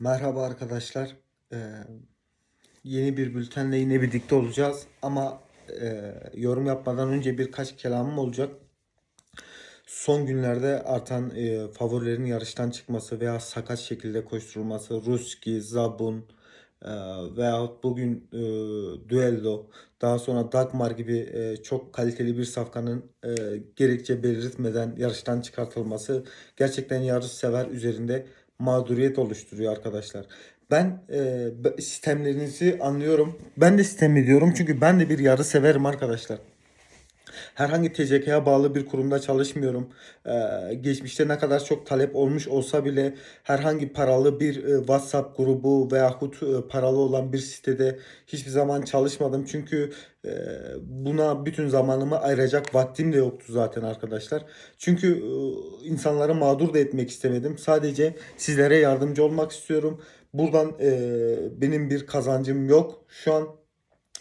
Merhaba arkadaşlar. Ee, yeni bir bültenle yine birlikte olacağız. Ama e, yorum yapmadan önce birkaç kelamım olacak. Son günlerde artan e, favorilerin yarıştan çıkması veya sakat şekilde koşturulması, Ruski, Zabun e, veyahut bugün e, Duello, daha sonra Dagmar gibi e, çok kaliteli bir safkanın e, gerekçe belirtmeden yarıştan çıkartılması gerçekten yarış sever üzerinde mağduriyet oluşturuyor arkadaşlar. Ben e, sistemlerinizi anlıyorum. Ben de sistem ediyorum çünkü ben de bir yarı severim arkadaşlar. Herhangi TCK'ya bağlı bir kurumda çalışmıyorum. Ee, geçmişte ne kadar çok talep olmuş olsa bile herhangi paralı bir e, WhatsApp grubu veyahut e, paralı olan bir sitede hiçbir zaman çalışmadım. Çünkü e, buna bütün zamanımı ayıracak vaktim de yoktu zaten arkadaşlar. Çünkü e, insanları mağdur da etmek istemedim. Sadece sizlere yardımcı olmak istiyorum. Buradan e, benim bir kazancım yok şu an.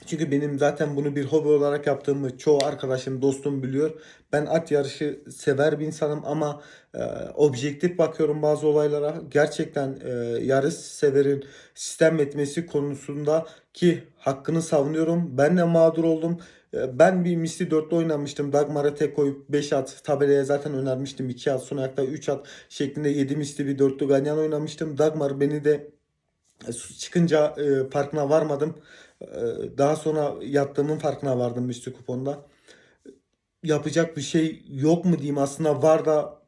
Çünkü benim zaten bunu bir hobi olarak yaptığımı çoğu arkadaşım, dostum biliyor. Ben at yarışı sever bir insanım ama e, objektif bakıyorum bazı olaylara. Gerçekten e, yarış severin sistem etmesi konusunda ki hakkını savunuyorum. Ben de mağdur oldum. E, Ben bir misli dörtlü oynamıştım. Dagmar'a tek koyup 5 at. Tabelaya zaten önermiştim. 2 at son ayakta 3 at şeklinde 7 misli bir dörtlü ganyan oynamıştım. Dagmar beni de e, çıkınca e, farkına varmadım. E, daha sonra yattığımın farkına vardım misli kuponda. Yapacak bir şey yok mu diyeyim aslında var da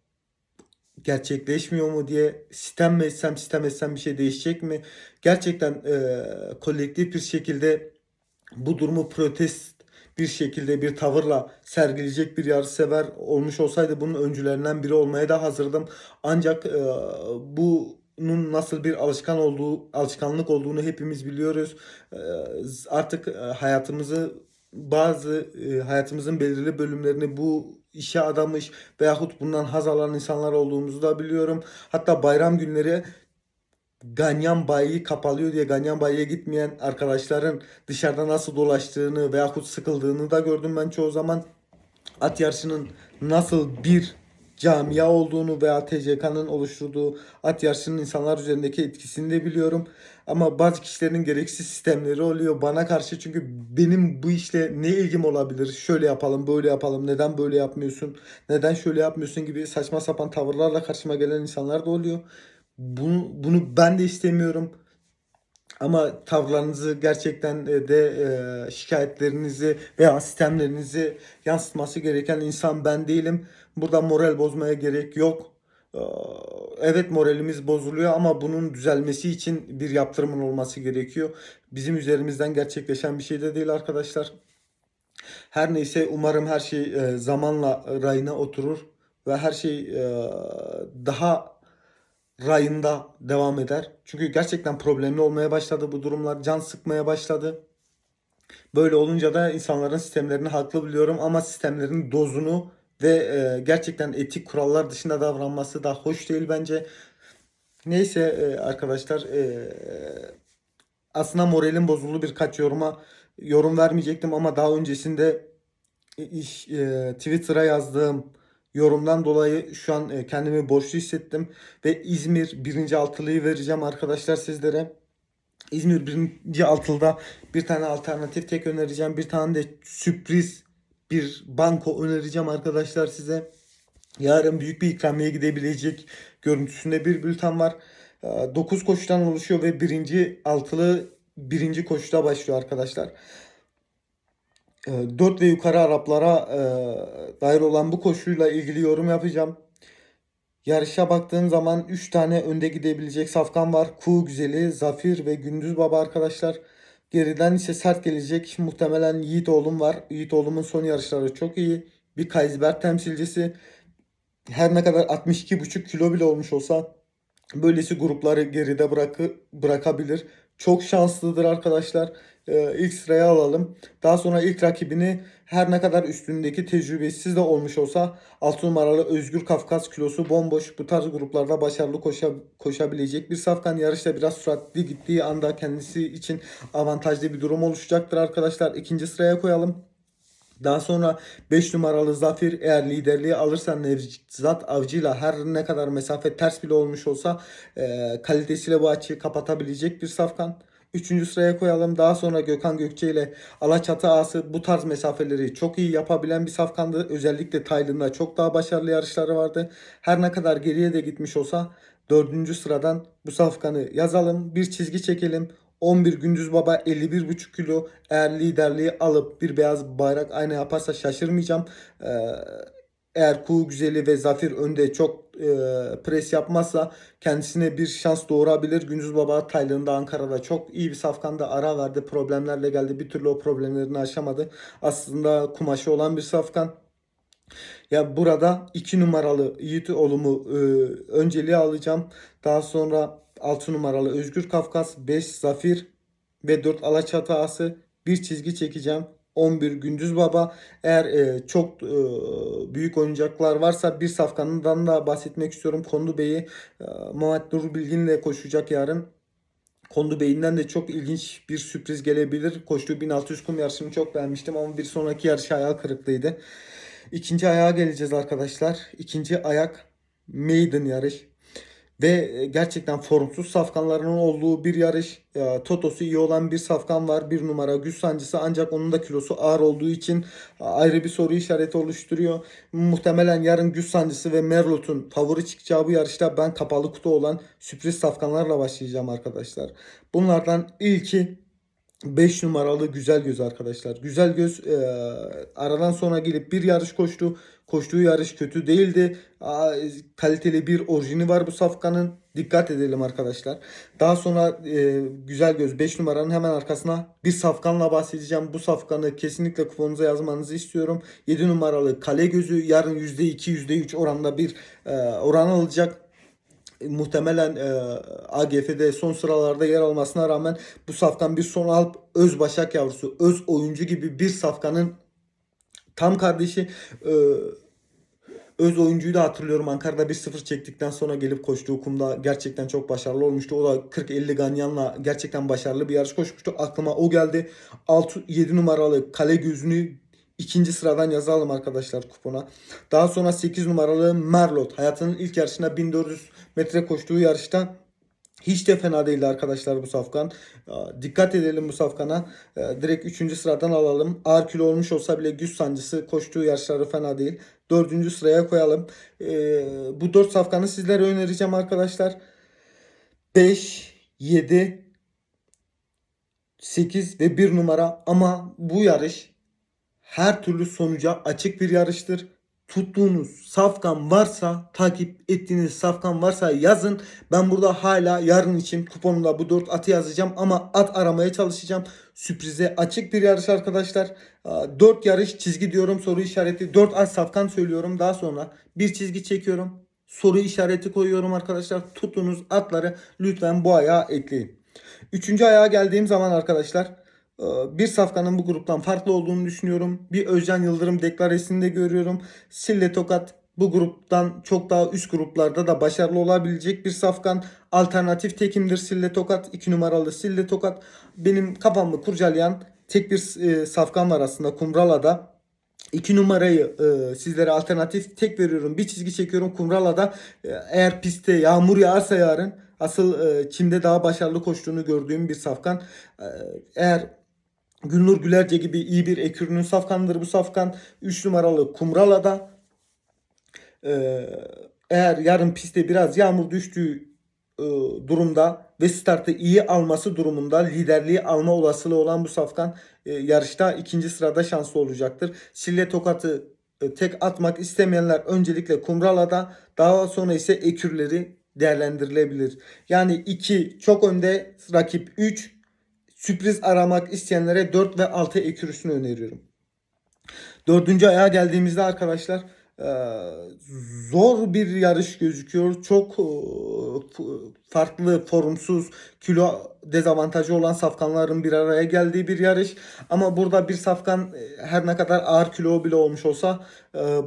gerçekleşmiyor mu diye sistem mi etsem sistem etsem bir şey değişecek mi? Gerçekten e, kolektif bir şekilde bu durumu protest bir şekilde bir tavırla sergileyecek bir yarışsever olmuş olsaydı bunun öncülerinden biri olmaya da hazırdım. Ancak e, bunun nasıl bir alışkan olduğu alışkanlık olduğunu hepimiz biliyoruz. E, artık e, hayatımızı bazı e, hayatımızın belirli bölümlerini bu işe adamış veyahut bundan haz alan insanlar olduğumuzu da biliyorum. Hatta bayram günleri Ganyan bayi kapalıyor diye Ganyan bayiye gitmeyen arkadaşların dışarıda nasıl dolaştığını veyahut sıkıldığını da gördüm ben çoğu zaman. At yarışının nasıl bir camia olduğunu veya TCK'nın oluşturduğu at yarışının insanlar üzerindeki etkisini de biliyorum. Ama bazı kişilerin gereksiz sistemleri oluyor bana karşı çünkü benim bu işle ne ilgim olabilir? Şöyle yapalım, böyle yapalım, neden böyle yapmıyorsun, neden şöyle yapmıyorsun gibi saçma sapan tavırlarla karşıma gelen insanlar da oluyor. Bunu, bunu ben de istemiyorum. Ama tavırlarınızı gerçekten de e, şikayetlerinizi veya sistemlerinizi yansıtması gereken insan ben değilim. Burada moral bozmaya gerek yok. Ee, Evet moralimiz bozuluyor ama bunun düzelmesi için bir yaptırımın olması gerekiyor. Bizim üzerimizden gerçekleşen bir şey de değil arkadaşlar. Her neyse umarım her şey e, zamanla rayına oturur ve her şey e, daha rayında devam eder. Çünkü gerçekten problemli olmaya başladı bu durumlar. Can sıkmaya başladı. Böyle olunca da insanların sistemlerini haklı biliyorum ama sistemlerin dozunu ve e, gerçekten etik kurallar dışında davranması da hoş değil bence. Neyse e, arkadaşlar e, aslında moralim bozuldu birkaç yoruma yorum vermeyecektim ama daha öncesinde e, Twitter'a yazdığım yorumdan dolayı şu an e, kendimi borçlu hissettim ve İzmir birinci altılıyı vereceğim arkadaşlar sizlere. İzmir birinci altılıda bir tane alternatif tek önereceğim. Bir tane de sürpriz bir banko önereceğim arkadaşlar size. Yarın büyük bir ikramiye gidebilecek görüntüsünde bir bülten var. 9 koşudan oluşuyor ve birinci altılı birinci koşuda başlıyor arkadaşlar. 4 ve yukarı Araplara e, dair olan bu koşuyla ilgili yorum yapacağım. Yarışa baktığım zaman 3 tane önde gidebilecek safkan var. Kuğu Güzeli, Zafir ve Gündüz Baba arkadaşlar. Geriden ise sert gelecek. Muhtemelen Yiğit oğlum var. Yiğit oğlumun son yarışları çok iyi. Bir Kaysberg temsilcisi. Her ne kadar 62,5 kilo bile olmuş olsa böylesi grupları geride bırakı, bırakabilir. Çok şanslıdır arkadaşlar. Ee, ilk sıraya alalım. Daha sonra ilk rakibini her ne kadar üstündeki tecrübesiz de olmuş olsa 6 numaralı Özgür Kafkas kilosu bomboş. Bu tarz gruplarda başarılı koşa, koşabilecek bir safkan. Yarışta biraz süratli gittiği anda kendisi için avantajlı bir durum oluşacaktır arkadaşlar. İkinci sıraya koyalım. Daha sonra 5 numaralı Zafir eğer liderliği alırsa Nevzat Avcı'yla her ne kadar mesafe ters bile olmuş olsa e, kalitesiyle bu açıyı kapatabilecek bir safkan. Üçüncü sıraya koyalım. Daha sonra Gökhan Gökçe ile Alaçatı Ağası bu tarz mesafeleri çok iyi yapabilen bir safkandı. Özellikle Tayland'da çok daha başarılı yarışları vardı. Her ne kadar geriye de gitmiş olsa dördüncü sıradan bu safkanı yazalım. Bir çizgi çekelim. 11 Gündüz Baba 51,5 kilo eğer liderliği alıp bir beyaz bayrak aynı yaparsa şaşırmayacağım. Ee, eğer Kuğu Güzeli ve Zafir önde çok e, pres yapmazsa kendisine bir şans doğurabilir. Gündüz Baba Tayland'da Ankara'da çok iyi bir safkanda ara verdi. Problemlerle geldi. Bir türlü o problemlerini aşamadı. Aslında kumaşı olan bir safkan. Ya burada 2 numaralı Yiğit Olum'u e, önceliğe alacağım. Daha sonra 6 numaralı Özgür Kafkas, 5 Zafir ve 4 Alaçatı Ağası bir çizgi çekeceğim. 11 Gündüz Baba. Eğer e, çok e, büyük oyuncaklar varsa bir safkanından da bahsetmek istiyorum. Kondu Bey'i e, Muhammed Nur Bilgin'le koşacak yarın. Kondu Bey'inden de çok ilginç bir sürpriz gelebilir. Koştuğu 1600 kum yarışını çok beğenmiştim ama bir sonraki yarış hayal kırıklığıydı. İkinci ayağa geleceğiz arkadaşlar. İkinci ayak maiden yarış. Ve gerçekten formsuz safkanların olduğu bir yarış. Ya, Totosu iyi olan bir safkan var. Bir numara güç sancısı ancak onun da kilosu ağır olduğu için ayrı bir soru işareti oluşturuyor. Muhtemelen yarın güç sancısı ve Merlot'un favori çıkacağı bu yarışta ben kapalı kutu olan sürpriz safkanlarla başlayacağım arkadaşlar. Bunlardan ilki 5 numaralı Güzel Göz arkadaşlar. Güzel Göz e, aradan sonra gelip bir yarış koştu. Koştuğu yarış kötü değildi. Aa, kaliteli bir orijini var bu safkanın. Dikkat edelim arkadaşlar. Daha sonra e, Güzel Göz 5 numaranın hemen arkasına bir safkanla bahsedeceğim. Bu safkanı kesinlikle kuponunuza yazmanızı istiyorum. 7 numaralı Kale Gözü yarın %2 %3 oranda bir e, oran alacak muhtemelen e, AGF'de son sıralarda yer almasına rağmen bu safkan bir son alıp öz başak yavrusu, öz oyuncu gibi bir safkanın tam kardeşi e, öz oyuncuyu da hatırlıyorum. Ankara'da 1-0 çektikten sonra gelip koştuğu kumda gerçekten çok başarılı olmuştu. O da 40-50 ganyanla gerçekten başarılı bir yarış koşmuştu. Aklıma o geldi. 6-7 numaralı kale gözünü ikinci sıradan yazalım arkadaşlar kupona. Daha sonra 8 numaralı Merlot. Hayatının ilk yarışında 1400 metre koştuğu yarışta hiç de fena değildi arkadaşlar bu safkan. Dikkat edelim bu safkana. Direkt 3. sıradan alalım. Ağır kilo olmuş olsa bile güç sancısı koştuğu yarışları fena değil. 4. sıraya koyalım. Bu 4 safkanı sizlere önereceğim arkadaşlar. 5, 7, 8 ve 1 numara ama bu yarış her türlü sonuca açık bir yarıştır tuttuğunuz safkan varsa takip ettiğiniz safkan varsa yazın. Ben burada hala yarın için kuponumda bu 4 atı yazacağım ama at aramaya çalışacağım. Sürprize açık bir yarış arkadaşlar. 4 yarış çizgi diyorum soru işareti 4 at safkan söylüyorum daha sonra bir çizgi çekiyorum. Soru işareti koyuyorum arkadaşlar. Tuttuğunuz atları lütfen bu ayağa ekleyin. Üçüncü ayağa geldiğim zaman arkadaşlar bir safkanın bu gruptan farklı olduğunu düşünüyorum. Bir Özcan Yıldırım deklaresinde görüyorum. Sille Tokat bu gruptan çok daha üst gruplarda da başarılı olabilecek bir safkan. Alternatif tekimdir Sille Tokat. 2 numaralı Sille Tokat. Benim kafamı kurcalayan tek bir e, safkan var aslında Kumrala'da. 2 numarayı e, sizlere alternatif tek veriyorum. Bir çizgi çekiyorum Kumrala'da. E, eğer pistte yağmur yağarsa yarın asıl e, Çim'de daha başarılı koştuğunu gördüğüm bir safkan. E, eğer Gülnur Gülerce gibi iyi bir ekürünün safkanıdır bu safkan. 3 numaralı Kumrala'da. Ee, eğer yarın pistte biraz yağmur düştüğü e, durumda ve startı iyi alması durumunda liderliği alma olasılığı olan bu safkan e, yarışta ikinci sırada şanslı olacaktır. Sille Tokat'ı e, tek atmak istemeyenler öncelikle Kumrala'da daha sonra ise ekürleri değerlendirilebilir. Yani 2 çok önde rakip 3 sürpriz aramak isteyenlere 4 ve 6 ekürüsünü öneriyorum. Dördüncü ayağa geldiğimizde arkadaşlar zor bir yarış gözüküyor. Çok farklı, formsuz, kilo dezavantajı olan safkanların bir araya geldiği bir yarış. Ama burada bir safkan her ne kadar ağır kilo bile olmuş olsa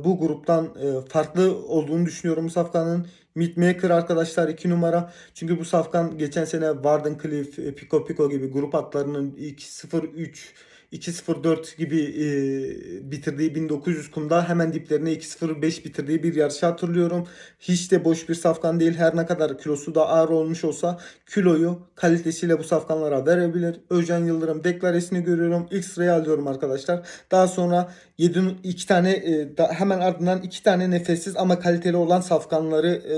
bu gruptan farklı olduğunu düşünüyorum bu safkanın. Midmaker arkadaşlar 2 numara. Çünkü bu safkan geçen sene Warden Cliff, Pico Pico gibi grup atlarının ilk 0-3 2.04 gibi e, bitirdiği 1900 kumda hemen diplerine 2.05 bitirdiği bir yarışı hatırlıyorum. Hiç de boş bir safkan değil. Her ne kadar kilosu da ağır olmuş olsa kiloyu kalitesiyle bu safkanlara verebilir. Özcan Yıldırım deklaresini görüyorum. İlk sıraya alıyorum arkadaşlar. Daha sonra 7 iki tane e, da, hemen ardından iki tane nefessiz ama kaliteli olan safkanları e,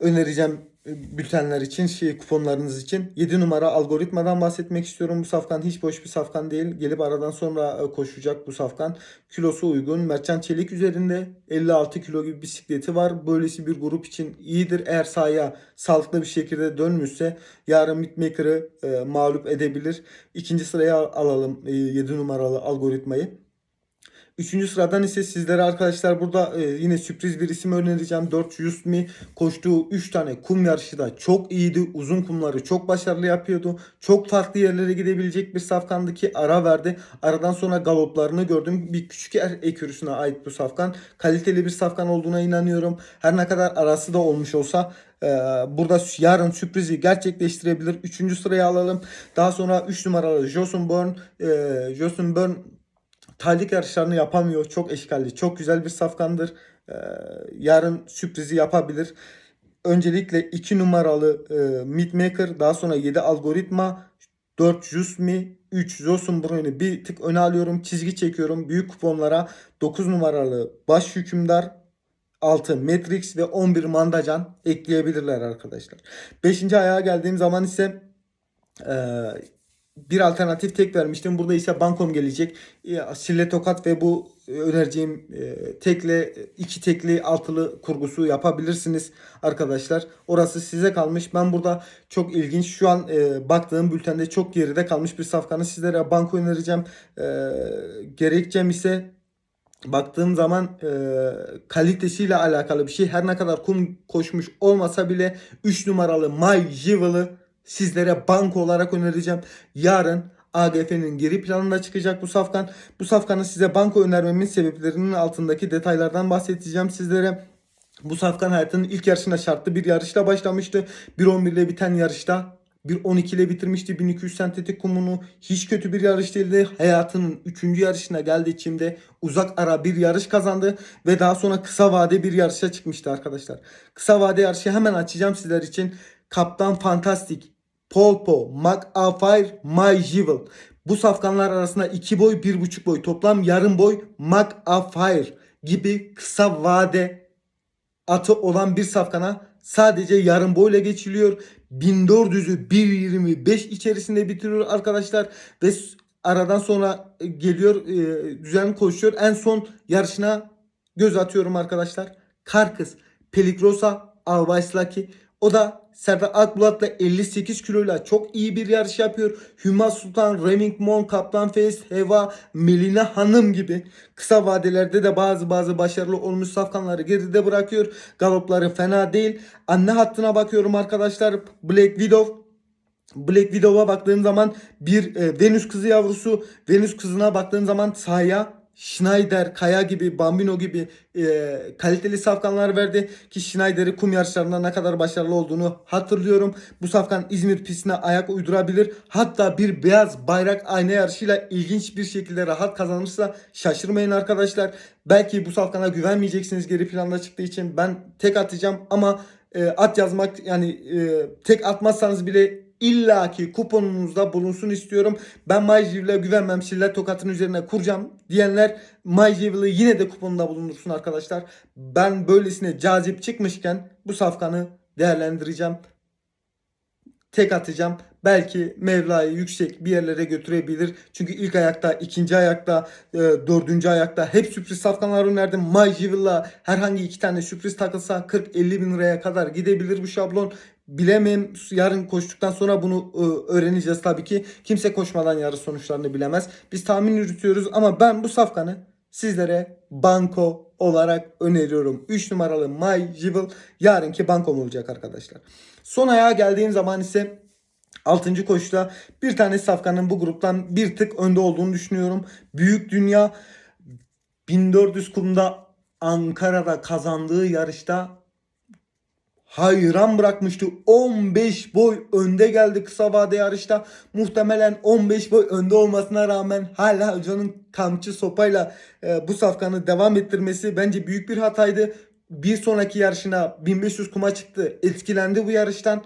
önereceğim e, bültenler için, şey kuponlarınız için. 7 numara algoritmadan bahsetmek istiyorum. Bu safkan hiç boş bir safkan değil. Gelip aradan sonra e, koşacak bu safkan. Kilosu uygun. Mertcan Çelik üzerinde 56 kilo gibi bisikleti var. Böylesi bir grup için iyidir. Eğer sahaya sağlıklı bir şekilde dönmüşse yarın Mitmaker'ı e, mağlup edebilir. İkinci sıraya alalım e, 7 numaralı algoritmayı. Üçüncü sıradan ise sizlere arkadaşlar burada e, yine sürpriz bir isim önereceğim. 4 Just Me koştuğu 3 tane kum yarışı da çok iyiydi. Uzun kumları çok başarılı yapıyordu. Çok farklı yerlere gidebilecek bir safkandı ki ara verdi. Aradan sonra galoplarını gördüm. Bir küçük er ekürüsüne ait bu safkan. Kaliteli bir safkan olduğuna inanıyorum. Her ne kadar arası da olmuş olsa e, burada yarın sürprizi gerçekleştirebilir. Üçüncü sıraya alalım. Daha sonra 3 numaralı Joson Bourne. E, Joson Tallik yarışlarını yapamıyor. Çok eşkalli. Çok güzel bir safkandır. Ee, yarın sürprizi yapabilir. Öncelikle 2 numaralı e, Midmaker, daha sonra 7 algoritma, 4 Jusmi, 3 Zosun Bruyne'i bir tık öne alıyorum. Çizgi çekiyorum. Büyük kuponlara 9 numaralı baş hükümdar, 6 Matrix ve 11 Mandacan ekleyebilirler arkadaşlar. 5. ayağa geldiğim zaman ise e, bir alternatif tek vermiştim. Burada ise bankom gelecek. E, Sille tokat ve bu e, önereceğim e, tekle iki tekli altılı kurgusu yapabilirsiniz arkadaşlar. Orası size kalmış. Ben burada çok ilginç şu an baktığım bültende çok geride kalmış bir safkanı sizlere banko önereceğim. Gerekçem ise baktığım zaman e, kalitesiyle alakalı bir şey. Her ne kadar kum koşmuş olmasa bile 3 numaralı My Jewel'ı sizlere banko olarak önereceğim. Yarın AGF'nin geri planında çıkacak bu safkan. Bu safkanı size banko önermemin sebeplerinin altındaki detaylardan bahsedeceğim sizlere. Bu safkan hayatının ilk yarışında şartlı bir yarışla başlamıştı. 1.11 ile biten yarışta 1.12 ile bitirmişti 1200 sentetik kumunu. Hiç kötü bir yarış değildi. Hayatının 3. yarışına geldiği içinde uzak ara bir yarış kazandı. Ve daha sonra kısa vade bir yarışa çıkmıştı arkadaşlar. Kısa vade yarışı hemen açacağım sizler için. Kaptan Fantastik, Polpo, McAfire, MyJewel. Bu safkanlar arasında 2 boy 1,5 boy toplam yarım boy McAfire gibi kısa vade atı olan bir safkana sadece yarım boyla geçiliyor. 1400'ü 1.25 içerisinde bitiriyor arkadaşlar ve aradan sonra geliyor düzenli koşuyor. En son yarışına göz atıyorum arkadaşlar. Karkız, Pelikrosa, Alvayslaki o da Serdar Akbulat'la 58 kiloyla çok iyi bir yarış yapıyor. Hüma Sultan, Remington, Kaptan Feyz, Heva, Melina Hanım gibi kısa vadelerde de bazı bazı başarılı olmuş safkanları geride bırakıyor. Galopları fena değil. Anne hattına bakıyorum arkadaşlar. Black Widow Black Widow'a baktığım zaman bir e, Venüs kızı yavrusu. Venüs kızına baktığım zaman sahaya Schneider, Kaya gibi, Bambino gibi e, kaliteli safkanlar verdi. Ki Schneider'i kum yarışlarında ne kadar başarılı olduğunu hatırlıyorum. Bu safkan İzmir pistine ayak uydurabilir. Hatta bir beyaz bayrak ayna yarışıyla ilginç bir şekilde rahat kazanırsa şaşırmayın arkadaşlar. Belki bu safkana güvenmeyeceksiniz geri planda çıktığı için. Ben tek atacağım ama e, at yazmak yani e, tek atmazsanız bile illaki kuponunuzda bulunsun istiyorum. Ben MyJivil'e güvenmem. Siller tokatın üzerine kuracağım diyenler MyJivil'i yine de kuponunda bulundursun arkadaşlar. Ben böylesine cazip çıkmışken bu safkanı değerlendireceğim. Tek atacağım. Belki Mevla'yı yüksek bir yerlere götürebilir. Çünkü ilk ayakta, ikinci ayakta, e, dördüncü ayakta hep sürpriz safkanlar önerdim. MyJivil'la herhangi iki tane sürpriz takılsa 40-50 bin liraya kadar gidebilir bu şablon bilemem. Yarın koştuktan sonra bunu e, öğreneceğiz tabii ki. Kimse koşmadan yarış sonuçlarını bilemez. Biz tahmin yürütüyoruz ama ben bu safkanı sizlere banko olarak öneriyorum. 3 numaralı My Jewel yarınki bankom olacak arkadaşlar. Son ayağa geldiğim zaman ise 6. koşuda bir tane safkanın bu gruptan bir tık önde olduğunu düşünüyorum. Büyük Dünya 1400 kumda Ankara'da kazandığı yarışta hayran bırakmıştı. 15 boy önde geldi kısa vade yarışta. Muhtemelen 15 boy önde olmasına rağmen hala hocanın kamçı sopayla e, bu safkanı devam ettirmesi bence büyük bir hataydı. Bir sonraki yarışına 1500 kuma çıktı. Etkilendi bu yarıştan.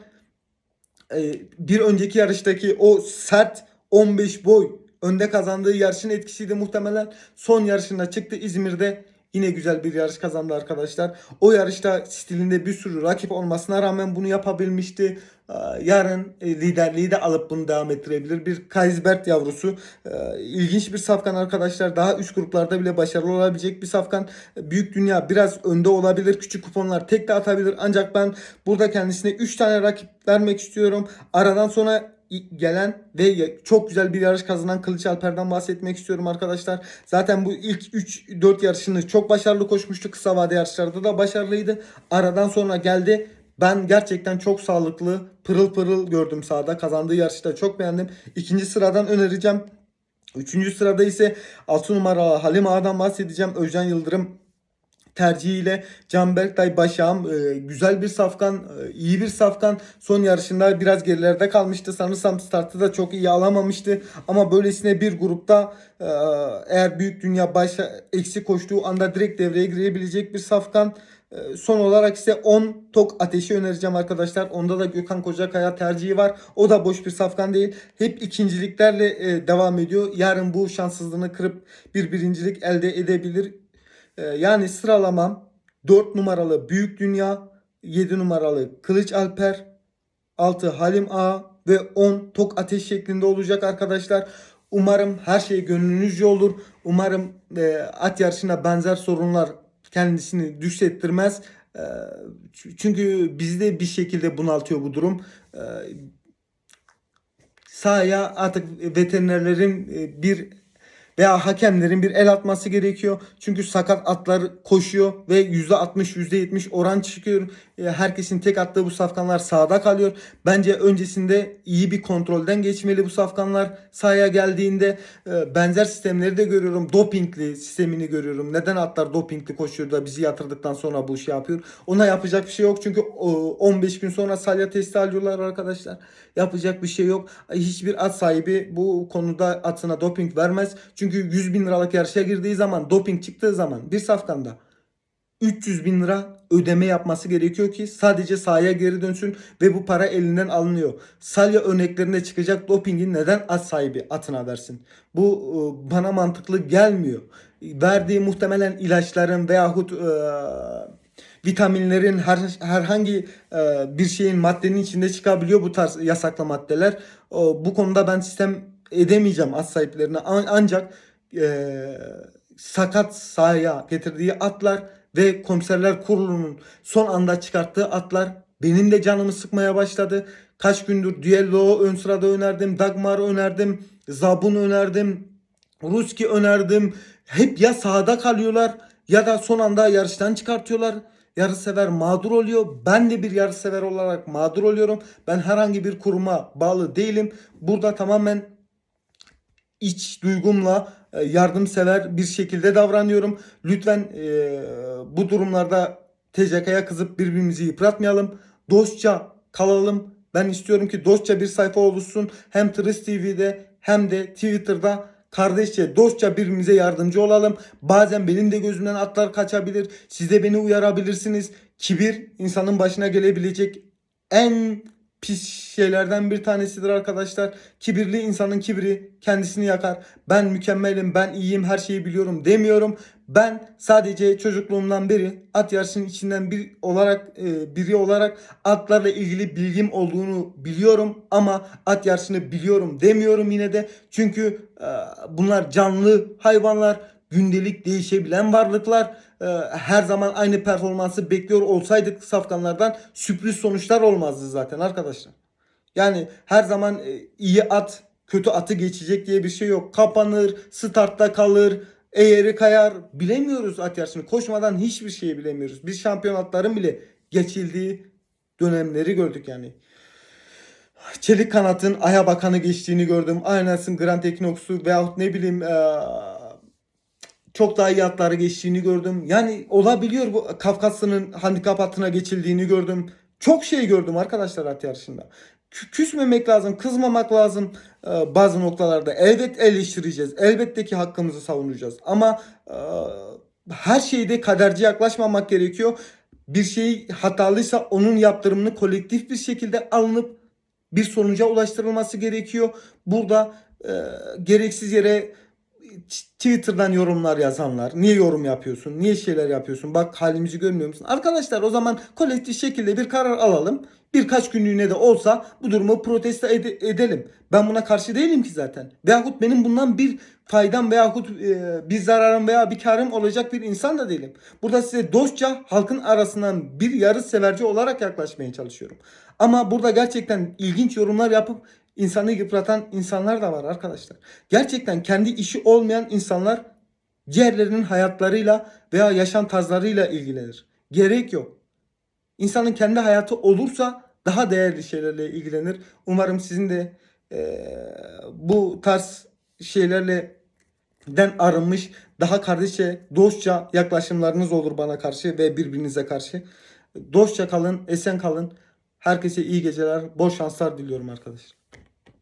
E, bir önceki yarıştaki o sert 15 boy önde kazandığı yarışın etkisiydi muhtemelen. Son yarışında çıktı İzmir'de. Yine güzel bir yarış kazandı arkadaşlar. O yarışta stilinde bir sürü rakip olmasına rağmen bunu yapabilmişti. Ee, Yarın e, liderliği de alıp bunu devam ettirebilir. Bir Kaisbert yavrusu. Ee, İlginç bir safkan arkadaşlar. Daha üst gruplarda bile başarılı olabilecek bir safkan. Büyük dünya biraz önde olabilir. Küçük kuponlar tek de atabilir. Ancak ben burada kendisine 3 tane rakip vermek istiyorum. Aradan sonra gelen ve çok güzel bir yarış kazanan Kılıç Alper'den bahsetmek istiyorum arkadaşlar. Zaten bu ilk 3-4 yarışını çok başarılı koşmuştu. Kısa vade yarışlarda da başarılıydı. Aradan sonra geldi. Ben gerçekten çok sağlıklı, pırıl pırıl gördüm sahada. Kazandığı yarışta çok beğendim. İkinci sıradan önereceğim. Üçüncü sırada ise 6 numaralı Halim Ağa'dan bahsedeceğim. Özcan Yıldırım tercihiyle Can Berktay Başağım e, güzel bir safkan, e, iyi bir safkan. Son yarışında biraz gerilerde kalmıştı. Sanırsam startı da çok iyi alamamıştı. Ama böylesine bir grupta e, eğer Büyük Dünya başa eksi koştuğu anda direkt devreye girebilecek bir safkan. E, Son olarak ise 10 tok ateşi önereceğim arkadaşlar. Onda da Gökhan Kocakaya tercihi var. O da boş bir safkan değil. Hep ikinciliklerle e, devam ediyor. Yarın bu şanssızlığını kırıp bir birincilik elde edebilir. Ee, yani sıralamam 4 numaralı Büyük Dünya, 7 numaralı Kılıç Alper, 6 Halim A ve 10 Tok Ateş şeklinde olacak arkadaşlar. Umarım her şey gönlünüzce olur. Umarım e, at yarışına benzer sorunlar kendisini düşsettirmez. E, çünkü bizde bir şekilde bunaltıyor bu durum. E, sahaya artık veterinerlerin e, bir veya hakemlerin bir el atması gerekiyor. Çünkü sakat atlar koşuyor ve %60 %70 oran çıkıyor. E, Herkesin tek attığı bu safkanlar sahada kalıyor. Bence öncesinde iyi bir kontrolden geçmeli bu safkanlar. Sahaya geldiğinde e, benzer sistemleri de görüyorum. Dopingli sistemini görüyorum. Neden atlar dopingli koşuyor da bizi yatırdıktan sonra bu işi yapıyor? Ona yapacak bir şey yok. Çünkü e, 15 gün sonra salya testi alıyorlar arkadaşlar. Yapacak bir şey yok. Hiçbir at sahibi bu konuda atına doping vermez. Çünkü 100 bin liralık yarışa girdiği zaman doping çıktığı zaman bir safkanda 300 bin lira ödeme yapması gerekiyor ki sadece sahaya geri dönsün ve bu para elinden alınıyor. Salya örneklerinde çıkacak dopingi neden at sahibi atına versin? Bu e, bana mantıklı gelmiyor. Verdiği muhtemelen ilaçların veyahut e, vitaminlerin her, herhangi e, bir şeyin maddenin içinde çıkabiliyor bu tarz yasaklı maddeler. O, bu konuda ben sistem edemeyeceğim at sahiplerine. An- ancak e, sakat sahaya getirdiği atlar ve komiserler kurulunun son anda çıkarttığı atlar benim de canımı sıkmaya başladı. Kaç gündür Duello ön sırada önerdim, Dagmar önerdim, Zabun önerdim, Ruski önerdim. Hep ya sahada kalıyorlar ya da son anda yarıştan çıkartıyorlar. Yarışsever mağdur oluyor. Ben de bir yarışsever olarak mağdur oluyorum. Ben herhangi bir kuruma bağlı değilim. Burada tamamen iç duygumla e, yardımsever bir şekilde davranıyorum. Lütfen e, bu durumlarda TCK'ya kızıp birbirimizi yıpratmayalım. Dostça kalalım. Ben istiyorum ki dostça bir sayfa oluşsun. Hem Tris TV'de hem de Twitter'da kardeşçe, dostça birbirimize yardımcı olalım. Bazen benim de gözümden atlar kaçabilir. Siz de beni uyarabilirsiniz. Kibir insanın başına gelebilecek en pis şeylerden bir tanesidir arkadaşlar. Kibirli insanın kibri kendisini yakar. Ben mükemmelim, ben iyiyim, her şeyi biliyorum demiyorum. Ben sadece çocukluğumdan beri at yarışının içinden bir olarak e, biri olarak atlarla ilgili bilgim olduğunu biliyorum ama at yarışını biliyorum demiyorum yine de. Çünkü e, bunlar canlı hayvanlar, gündelik değişebilen varlıklar. E, her zaman aynı performansı bekliyor olsaydık safkanlardan sürpriz sonuçlar olmazdı zaten arkadaşlar. Yani her zaman e, iyi at kötü atı geçecek diye bir şey yok. Kapanır, startta kalır, eğeri kayar. Bilemiyoruz at yarışını. Koşmadan hiçbir şeyi bilemiyoruz. Biz şampiyon atların bile geçildiği dönemleri gördük yani. Çelik Kanat'ın Aya Bakan'ı geçtiğini gördüm. Aynasın Grand Equinox'u veyahut ne bileyim eee, çok daha iyi atları geçtiğini gördüm. Yani olabiliyor bu Kafkaslı'nın handikap hattına geçildiğini gördüm. Çok şey gördüm arkadaşlar at yarışında. Kü- Küsmemek lazım, kızmamak lazım e, bazı noktalarda. Elbet eleştireceğiz. Elbette ki hakkımızı savunacağız. Ama e, her şeyde kaderci yaklaşmamak gerekiyor. Bir şey hatalıysa onun yaptırımını kolektif bir şekilde alınıp bir sonuca ulaştırılması gerekiyor. Burada e, gereksiz yere Twitter'dan yorumlar yazanlar. Niye yorum yapıyorsun? Niye şeyler yapıyorsun? Bak halimizi görmüyor musun? Arkadaşlar o zaman kolektif şekilde bir karar alalım. Birkaç günlüğüne de olsa bu durumu protesto ede- edelim. Ben buna karşı değilim ki zaten. Veyahut benim bundan bir faydam veyahut e, bir zararım veya bir karım olacak bir insan da değilim. Burada size dostça halkın arasından bir yarış severci olarak yaklaşmaya çalışıyorum. Ama burada gerçekten ilginç yorumlar yapıp insanı yıpratan insanlar da var arkadaşlar. Gerçekten kendi işi olmayan insanlar diğerlerinin hayatlarıyla veya yaşam tarzlarıyla ilgilenir. Gerek yok. İnsanın kendi hayatı olursa daha değerli şeylerle ilgilenir. Umarım sizin de eee, bu tarz şeylerle den arınmış daha kardeşçe, dostça yaklaşımlarınız olur bana karşı ve birbirinize karşı. Dostça kalın, esen kalın. Herkese iyi geceler, bol şanslar diliyorum arkadaşlar.